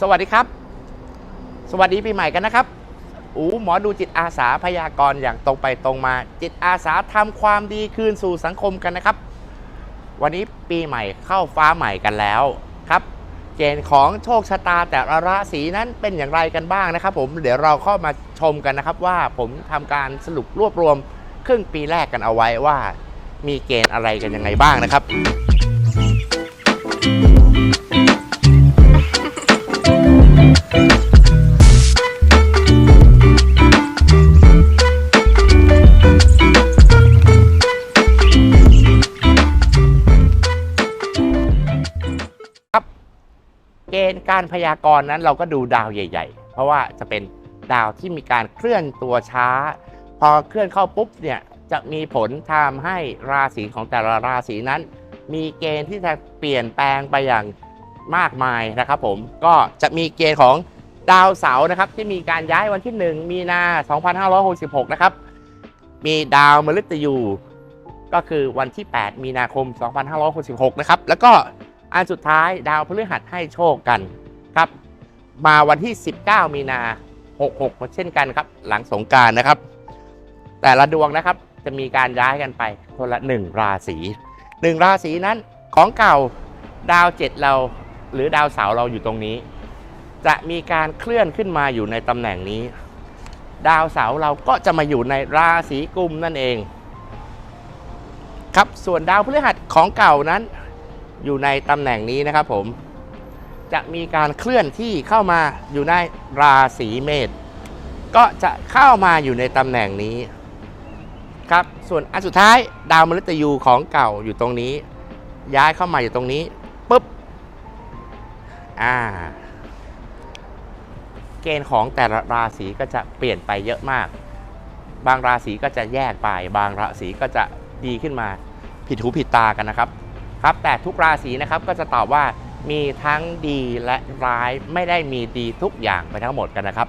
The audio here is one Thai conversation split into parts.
สวัสดีครับ สวัสดีปีใหม่กันนะครับ อูหมอดูจิตอาสาพยากรณ์อย่างตรงไปตรงมา จิตอาสาทำความดีคืนสู่สังคมกันนะครับ วันนี้ปีใหม่เข้าฟ้าใหม่กันแล้วครับเกณฑ์ของโชคชะตาแต่ละราศีนั้นเป็นอย่างไรกันบ้างนะครับ ผมเดี๋ยวเราเข้ามาชมกันนะครับ ว่าผมทำการสรุปรวบรวมครึ่งปีแรกกันเอาไว้ว่า มีเกณฑ์อะไรกันยังไงบ้างนะครับ เกณฑ์การพยากรณ์นั้นเราก็ดูดาวใหญ่ ๆ เพราะว่าจะเป็นดาวที่มีการเคลื่อนตัวช้า พอเคลื่อนเข้าปุ๊บเนี่ยจะมีผลทำให้ราศีของแต่ละราศีนั้น มีเกณฑ์ที่จะเปลี่ยนแปลงไปอย่างมากมายนะครับผมก็จะมีเกณฑ์ของดาวเสาร์นะครับที่มีการย้ายวันที่ 1 มีนา 2566 นะครับ มีดาวมฤตยู ก็คือวันที่ 8 มีนาคม 2566 นะครับ แล้วก็ อันสุดท้ายดาวพฤหัสให้โชคกันครับ มาวันที่ 19 มีนา66 เช่นกันครับ หลังสงการนะครับ แต่ละดวงนะครับจะมีการย้ายกันไปคนละ 1 ราศี1ราศีนั้นของเก่าดาวเจ็ดเราหรือดาวเสาเราอยู่ตรงนี้ จะมีการเคลื่อนขึ้นมาอยู่ในตำแหน่งนี้ ดาวเสาเราก็จะมาอยู่ในราศีกุมนั่นเอง ครับส่วนดาวพฤหัสของเก่านั้น อยู่ในตำแหน่งนี้นะครับผม จะมีการเคลื่อนที่เข้ามาอยู่ในราศีเมษก็จะเข้ามาอยู่ในตำแหน่งนี้ครับส่วนอันสุดท้ายดาวมฤตยูของเก่าอยู่ตรงนี้ ย้ายเข้ามาอยู่ตรงนี้ปุ๊บอ่าเกณฑ์ของแต่ละราศีก็จะเปลี่ยนไปเยอะมาก บางราศีก็จะแยกไป บางราศีก็จะดีขึ้นมา ผิดหูผิดตากันนะครับ ครับแต่ทุกราศีนะครับก็จะตอบว่ามีทั้งดีและร้ายไม่ได้มีดีทุกอย่างไปทั้งหมดกันนะครับ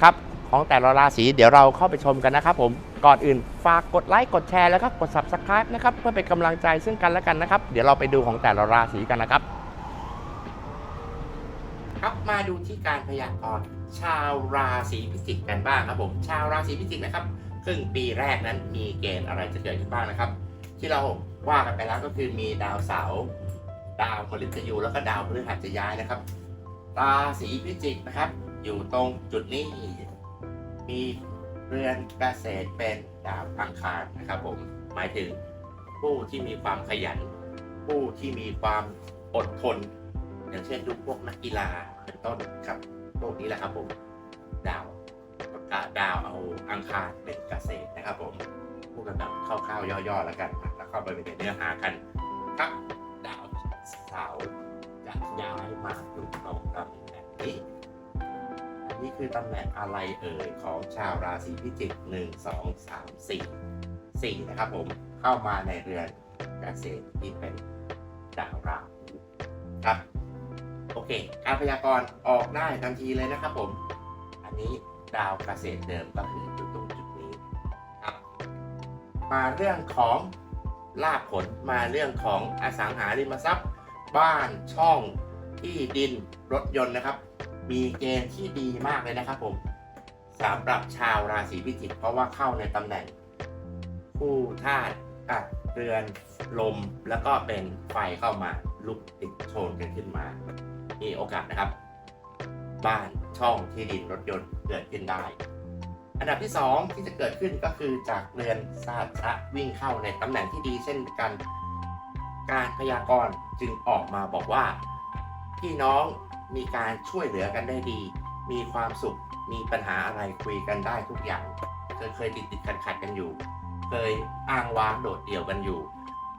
ครับของแต่ละราศีเดี๋ยวเราเข้าไปชมกันนะครับ ผมก่อนอื่นฝากกดไลค์กดแชร์แล้วก็กด subscribe นะครับเพื่อเป็นกำลังใจซึ่งกันและกันนะครับ เดี๋ยวเราไปดูของแต่ละราศีกันนะครับ ครับมาดูที่การพยากรณ์ชาวราศีพิจิกกันบ้างครับผมชาวราศีพิจิกนะครับครึ่งปีแรกนั้นมีเกณฑ์อะไรจะเกิดขึ้นบ้างนะครับ ที่เราว่ากันไปแล้วก็คือมีดาวเสาร์ดาวมฤตยูแล้วก็ดาวพฤหัสจะย้ายนะครับราศีพิจิกนะครับ อยู่ตรงจุดนี้ มีเรือนเกษตรเป็นดาวอังคารนะครับ ผมหมายถึงผู้ที่มีความขยัน ผู้ที่มีความอดทน อย่างเช่นดูพวกนักกีฬาเป็นต้นครับพวกนี้แหละครับผม ดาวกาศดาวเอาอังคารเป็นเกษตรนะครับผม ดกันแบบคร่าวๆย่อๆแล้วกันนะแล้วเข้าไปในเนื้อหากันครับดาวเสาร์จะย้ายมาอยู่ตรงตำแหน่งนี้อันนี้คือตำแหน่งอะไรเอ่ยของชาวราศีพิจิกหนึ่งสองสามสี่สี่นะครับผมเข้ามาในเรือนเกษตรที่เป็นดาวราหูครับโอเค การพยากรณ์ออกได้ทันทีเลยนะครับผม อันนี้ดาวเกษตรเดิมก็คืออยู่ตรงจุด มาเรื่องของลาภผลมาเรื่องของอสังหาริมทรัพย์ บ้านช่องที่ดินรถยนต์นะครับ มีเกณฑ์ที่ดีมากเลยนะครับผมสำหรับชาวราศีพิจิกเพราะว่าเข้าในตำแหน่งผู้ธาตุอะเรือนลมแล้วก็เป็นไฟเข้ามาลุกติดโชนกันขึ้นมา มีโอกาสนะครับ บ้านช่องที่ดินรถยนต์เกิดขึ้นได้ อันดับที่2ที่จะเกิดขึ้นก็คือจากเรือนศาสตร์วิ่งเข้าในตำแหน่งที่ดีเช่นกัน การพยากรณ์จึงออกมาบอกว่า พี่น้องมีการช่วยเหลือกันได้ดี มีความสุข มีปัญหาอะไรคุยกันได้ทุกอย่าง เคยเคยติดติดขัดขัดกันอยู่ เคยอ้างว้างโดดเดี่ยวกันอยู่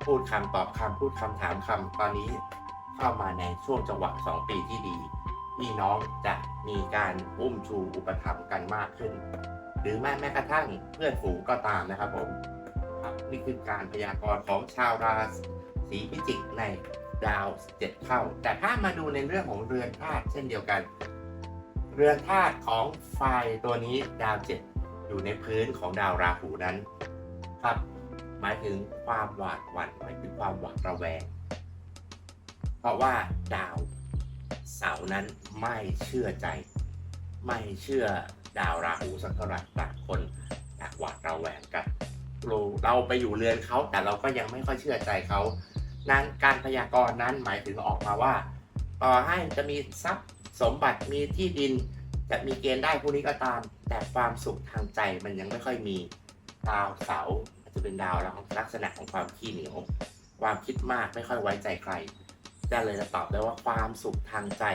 พูดคำตอบคำพูดคำถามคำตอนนี้เข้ามาในช่วงจังหวะ 2 ปีที่ดี พี่น้องจะมีการอุ้มชูอุปถัมภ์กันมากขึ้น หรือแม้แม้กระทั่งเพื่อนฝูงก็ตามนะครับผมครับนี่คือการพยากรณ์ของชาวราศีพิจิกในดาวเจ็ดเข้า แต่ถ้ามาดูในเรื่องของเรือนธาตุเช่นเดียวกัน เรือนธาตุของไฟตัวนี้ดาวเจ็ดอยู่ในพื้นของดาวราหูนั้นครับ หมายถึงความหวาดหวั่นหมายถึงความหวาดระแวง เพราะว่าดาวเสเสาร์นั้นไม่เชื่อใจ ไม่เชื่อ ดาวราหูสักเท่าไหร่ต่างคนต่างหวาดระแวงกันเราเราไปอยู่เรือนเขาแต่เราก็ยังไม่ค่อยเชื่อใจเขานั้นการพยากรณ์นั้นหมายถึงออกมาว่าต่อให้จะมีทรัพย์สมบัติมีที่ดิน จะมีเกณฑ์ได้พวกนี้ก็ตาม แต่ความสุขทางใจมันยังไม่ค่อยมีดาวเสาจจะเป็นดาวลักษณะของความขี้เหนียว ความคิดมากไม่ค่อยไว้ใจใคร จะเลยจะตอบได้ว่าความสุขทางใจ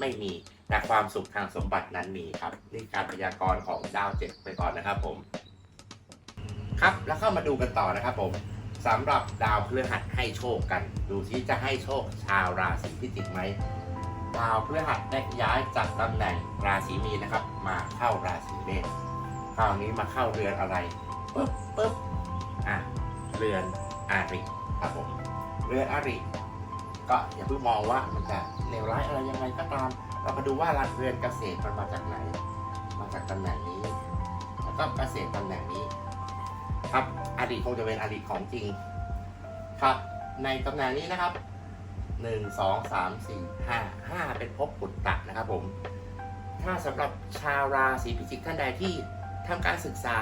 ไม่มี แต่ความสุขทางสมบัตินั้นมีครับนี่การพยากรณ์ของดาวเจ็ดไปก่อนนะครับผม ครับแล้วเข้ามาดูกันต่อนะครับผมสำหรับดาวพฤหัสให้โชคกัน ดูที่จะให้โชคชาวราศีพิจิกไหมดาวพฤหัสได้ย้ายจากตำแหน่งราศีมีนนะครับ มาเข้าราศีเมษคราวนี้มาเข้าเรือนอะไรปึ๊บปึ๊บอะเรือนอาริครับผมเรือนอาริ ก็อย่าเพิ่งมองว่ามันจะเลวร้ายอะไรยังไงก็ตาม เรามาดูว่าเรือนเกษตรมันมาจากไหน มาจากตำแหน่งนี้ แล้วก็เกษตรตำแหน่งนี้ ครับอดีตคงจะเป็นอดีตของจริง ครับ ในตำแหน่งนี้นะครับหนึ่งสองสามสี่ห้าห้าเป็นภพปุตตะนะครับผม ถ้าสำหรับชาวราศีพิจิกท่านใดที่ทำการศึกษา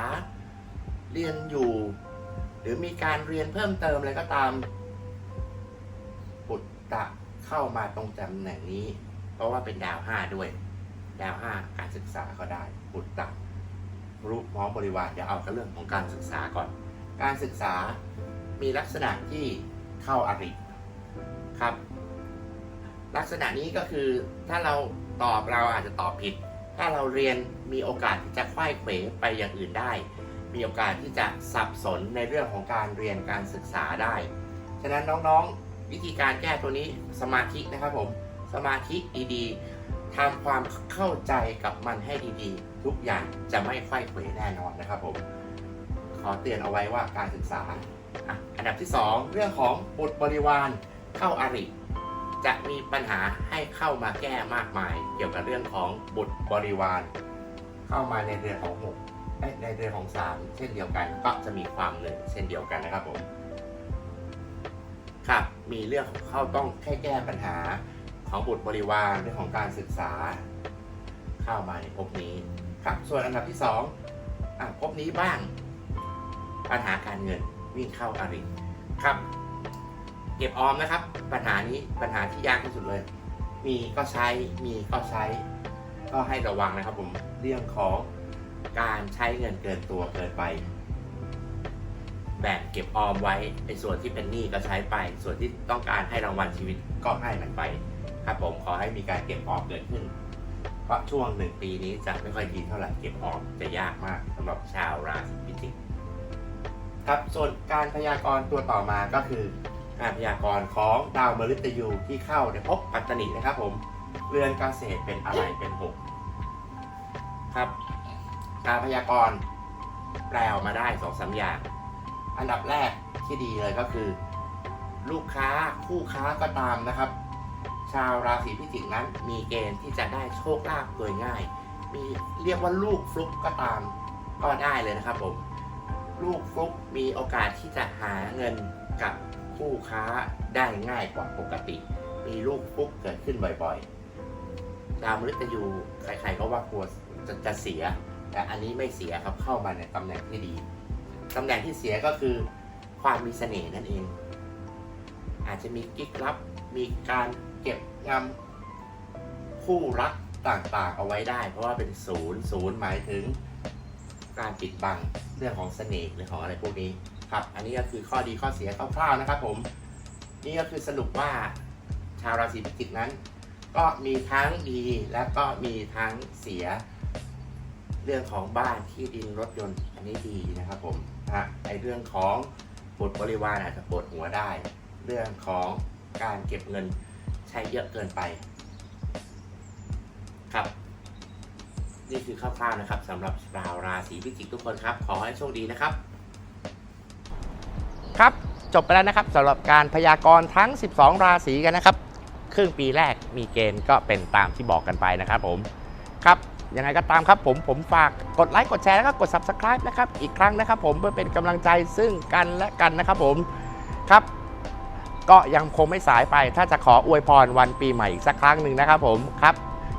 เรียนอยู่ หรือมีการเรียนเพิ่มเติมอะไรก็ตาม ตะเข้ามาตรงตำแหน่งนี้ เพราะว่าเป็นดาวห้าด้วย ดาวห้าการศึกษาก็ได้ปุตตะรูปพร้อมบริวารเดี๋ยวเอากันเรื่องของการศึกษาก่อน การศึกษามีลักษณะที่เข้าอาริครับ ลักษณะนี้ก็คือถ้าเราตอบเราอาจจะตอบผิด ถ้าเราเรียนมีโอกาสที่จะไขว้เขวไปอย่างอื่นได้ มีโอกาสที่จะสับสนในเรื่องของการเรียนการศึกษาได้ ฉะนั้นน้องๆ วิธีการแก้ตัวนี้สมาธินะครับผม สมาธิดีๆทำความเข้าใจกับมันให้ดีๆ ทุกอย่างจะไม่ไขว้เขวแน่นอนนะครับผม ขอเตือนเอาไว้ว่าการศึกษารอันดับที่ 2 เรื่องของบุตรบริวารเข้าอาริ จะมีปัญหาให้เข้ามาแก้มากมาย เกี่ยวกับเรื่องของบุตรบริวาร เข้ามาในเรือนของหกในเรือนของสามเช่นเดียวกันก็จะมีความเหนื่อยเช่นเดียวกันนะครับผม มีเรื่องของเข้าต้องแค่แก้ปัญหาของบุตรบริวารเรื่องของการศึกษา เข้ามาในภพนี้ครับ ส่วนอันดับที่สองอะภพนี้บ้างปัญหาการเงินวิ่งเข้าอาริครับเก็บออมนะครับ ปัญหานี้ปัญหาที่ยากที่สุดเลย มีก็ใช้มีก็ใช้ ก็ให้ระวังนะครับผมเรื่องของการใช้เงินเกินตัวเกินไป แบ่งเก็บออมไว้ในส่วนที่เป็นหนี้ก็ใช้ไป ส่วนที่ต้องการให้รางวัลชีวิตก็ให้มันไป ครับผมขอให้มีการเก็บออมเกิดขึ้น เพราะช่วงหนึ่งปีนี้จะไม่ค่อยดีเท่าไหร่เก็บออมจะยากมากสำหรับชาวราศีพิจิกครับส่วนการพยากรณ์ตัวต่อมาก็คือ การพยากรณ์ของดาวมฤตยูที่เข้าในภพปัตตนินะครับผมเรือนเกษตรเป็นอะไรเป็นหกครับ การพยากรณ์แปลออกมาได้สองสามอย่าง อันดับแรกที่ดีเลยก็คือ ลูกค้าคู่ค้าก็ตามนะครับ ชาวราศีพิจิกนั้นมีเกณฑ์ที่จะได้โชคลาภโดยง่าย มีเรียกว่าลูกฟลุกก็ตามก็ได้เลยนะครับผมลูกฟลุกมีโอกาสที่จะหาเงินกับคู่ค้าได้ง่ายกว่าปกติ มีลูกฟลุกเกิดขึ้นบ่อยๆดาวมฤตยูใครๆก็ว่ากลัวจะจะเสีย แต่อันนี้ไม่เสียครับเข้ามาในตำแหน่งที่ดี ตำแหน่งที่เสียก็คือความมีเสน่ห์นั่นเอง อาจจะมีกิ๊กลับ มีการเก็บงำคู่รักต่างๆ เอาไว้ได้ เพราะว่าเป็นศูนย์ศูนย์หมายถึงการปิดบังเรื่องของเสน่ห์หรือของอะไรพวกนี้ครับ อันนี้ก็คือข้อดีข้อเสียคร่าวๆนะครับผม นี่ก็คือสรุปว่าชาวราศีพิจิกนั้น ก็มีทั้งดีและก็มีทั้งเสีย เรื่องของบ้านที่ดินรถยนต์อันนี้ดีนะครับผม ฮะไอเรื่องของบุตรบริวารอาจจะปวดหัวได้ เรื่องของการเก็บเงินใช้เยอะเกินไป ครับ นี่คือคร่าวๆนะครับสำหรับชาวราศีพิจิกทุกคนครับ ขอให้โชคดีนะครับ ครับจบไปแล้วนะครับสำหรับการพยากรณ์ทั้ง 12 ราศีกันนะครับ ครึ่งปีแรกมีเกณฑ์ก็เป็นตามที่บอกกันไปนะครับผมครับ ยังไงก็ตามครับผมผมฝากกดไลค์กดแชร์แล้วก็กด subscribe นะครับอีกครั้งนะครับผมเพื่อเป็นกำลังใจซึ่งกันและกันนะครับผมครับ ก็ยังคงไม่สายไป ถ้าจะขออวยพรวันปีใหม่อีกสักครั้งหนึ่งนะครับผมครับ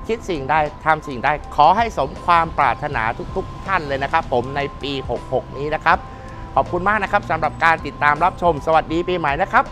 คิดสิ่งใดทำสิ่งใดขอให้สมความปรารถนาทุก ๆ ท่านเลยนะครับ ผมในปี 66 นี้นะครับ ขอบคุณมากนะครับสำหรับการติดตามรับชม สวัสดีปีใหม่นะครับ